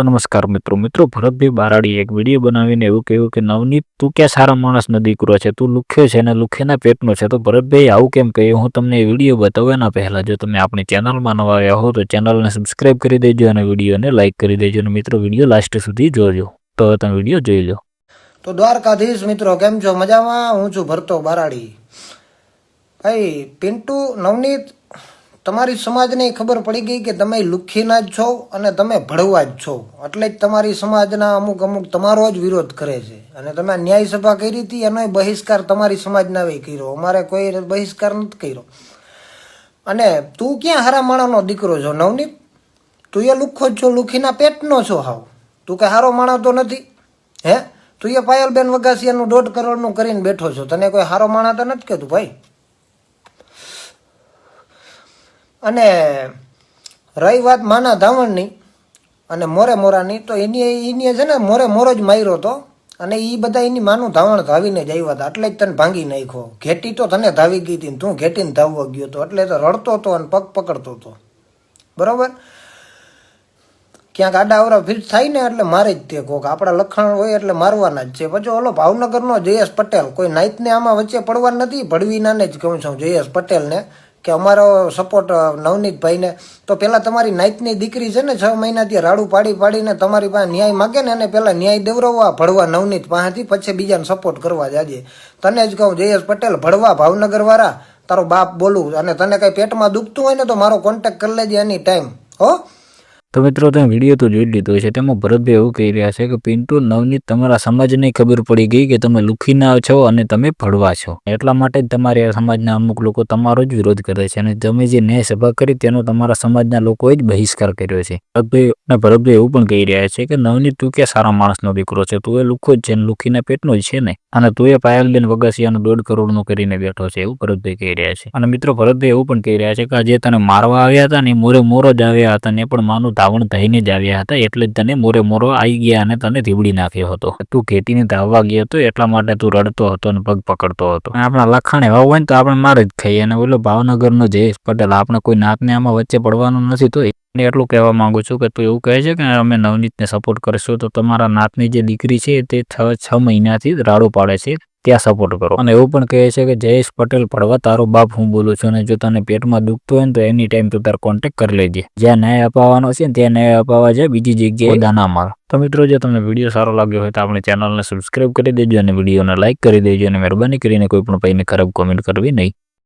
તો નમસ્કાર મિત્રો. મિત્રો, ભરતભાઈ બારાડી એક વીડિયો બનાવીને એવું કહ્યું કે, નવનીત, તું ક્યાં સારા માણસનો દીકરો છે? તું લુખ્યો છે અને લુખેના પેટનો છે. તો ભરતભાઈ આવું કેમ કહ્યું હું તમને વીડિયો બતાવું એના પહેલાં, જો તમે આપણી ચેનલમાં નવા આવ્યા હો, તો ચેનલને સબસ્ક્રાઇબ કરી દેજો અને વિડીયોને લાઇક કરી દેજો અને મિત્રો વીડિયો લાસ્ટ સુધી જોજો. તો તમે વીડિયો જોઈ લો. તો દ્વારકાધીશ મિત્રો, કેમ છો? મજામાં? હું છું ભરતો બારાડી. ભાઈ, પિન્ટુ, નવનીત તમારી સમાજને ખબર પડી ગઈ કે તમે લુખ્ખીના જ છો અને તમે ભળવા જ છો. એટલે જ તમારી સમાજના અમુક અમુક તમારો જ વિરોધ કરે છે. અને તમે ન્યાય સભા કરી હતી, એનો બહિષ્કાર તમારી સમાજના એ કર્યો. અમારે કોઈ બહિષ્કાર નથી કર્યો. અને તું ક્યાં હારા માણાનો દીકરો છો, નવનીત? તું એ લુખ્ખો જ છો, લુખીના પેટનો છો હાવ. તું કે હારો માણો તો નથી? હે? તું એ પાયલબેન વગાસિયાનું દોઢ કરોડનું કરીને બેઠો છો. તને કોઈ હારો માણા તો નથી કહેતું, ભાઈ? અને રહી વાત માના ધાવણની. અને મોરે મોરાની તો એની એની છે ને મોરે મોરો જ માર્યો હતો. અને એ બધા એની માનું ધાવણ ધાવીને જ આવ્યા હતા. એટલે જ તને ભાંગી નાખ્યો. ઘેટી તો તને ધાવી ગઈ હતી તું ઘેટીને ધાવવા ગયો હતો એટલે તો રડતો હતો અને પગ પકડતો હતો. બરાબર? ક્યાંક આડા અવરા ફિટ થાય ને એટલે મારે જ તે કોક. આપણા લખાણ હોય એટલે મારવાના જ છે. પછી ઓલો ભાવનગરનો જયેશ પટેલ. કોઈ નાઇતને આમાં વચ્ચે પડવા નથી. ભડવીનાને જ કહું છું જયેશ પટેલને. કે અમારો સપોર્ટ નવનીતભાઈને. તો પહેલાં તમારી નાઇતની દીકરી છે ને, છ મહિનાથી રાડું પાડી પાડીને તમારી પાસે ન્યાય માગે ને એને પહેલાં ન્યાય દેવરવવા ભળવા નવનીત પાસેથી પછી બીજાને સપોર્ટ કરવા જાજે. તને જ કહું, જયેશ પટેલ ભળવા ભાવનગરવાળા, તારો બાપ બોલું અને તને કાંઈ પેટમાં દુખતું હોય ને, તો મારો કોન્ટેક્ટ કરી લેજે એની ટાઈમ હો? તો મિત્રો, તમે વીડિયો તો જોઈ લીધો છે તેમાં ભરતભાઈ એવું કહી રહ્યા છે કે, પિન્ટુ, નવનીત, તમારા સમાજને ખબર પડી ગઈ કે તમે લુખીના છો અને તમે ભડવા છો. એટલા માટે જ તમારી સમાજના અમુક લોકો તમારો જ વિરોધ કરે છે અને તમે જે ન્યાય સભા કરી તેનો તમારા સમાજના લોકોએ જ બહિષ્કાર કર્યો છે. ભરતભાઈ ભરતભાઈ એવું પણ કહી રહ્યા છે કે, નવનીત, તું ક્યાં સારા માણસનો દીકરો છે? તું એ લુખો જ છે ને લુખીના પેટનો જ છે ને? અને તું એ પાયલબેન વગાસિયાનું દોઢ કરોડનું કરીને બેઠો છે. એવું ભરતભાઈ કહી રહ્યા છે. અને મિત્રો, ભરતભાઈ એવું પણ કહી રહ્યા છે કે જે તને મારવા આવ્યા હતા ને મોરે મોરો જ આવ્યા હતા ને પણ માનું ધાવણ થઈને જ આવ્યા હતા એટલે જ તને મોરે મોરો આવી ગયા અને તને ધીબડી નાખ્યો હતો. તું ખેતીને ધાવવા ગયો હતો એટલા માટે તું રડતો હતો અને પગ પકડતો હતો. આપણા લખાણ એવા હોય ને તો આપણે મારે જ ખાઈએ. અને ઓલો ભાવનગરનો જયેશ પટેલ, આપણે કોઈ નાતને આમાં વચ્ચે પડવાનું નથી તો એને એટલું કહેવા માગું છું કે તું એવું કહે છે કે અમે નવનીતને સપોર્ટ કરીશું તો તમારા નાતની જે દીકરી છે તે છ મહિનાથી રાડો પાડે છે ત્યાં સપોર્ટ કરો. અને એવું પણ કહે છે કે જયેશ પટેલ પડવા તારો બાપ હું બોલું છું અને જો તને પેટમાં દુખતું હોય ને તો એની ટાઈમ તું તાર કોન્ટેક્ટ કરી લેજે. જ્યાં ન્યાય અપાવવાનો છે ત્યાં ન્યાય અપાવવા જાય બીજી જગ્યાએ દાના માર. તો મિત્રો જો તમને વીડિયો સારો લાગ્યો હોય તો આપણી ચેનલને સબસ્ક્રાઈબ કરી દેજો અને વિડીયોને લાઇક કરી દેજો અને મહેરબાની કરીને કોઈ પણ ભાઈને ખરાબ કોમેન્ટ કરવી નહીં.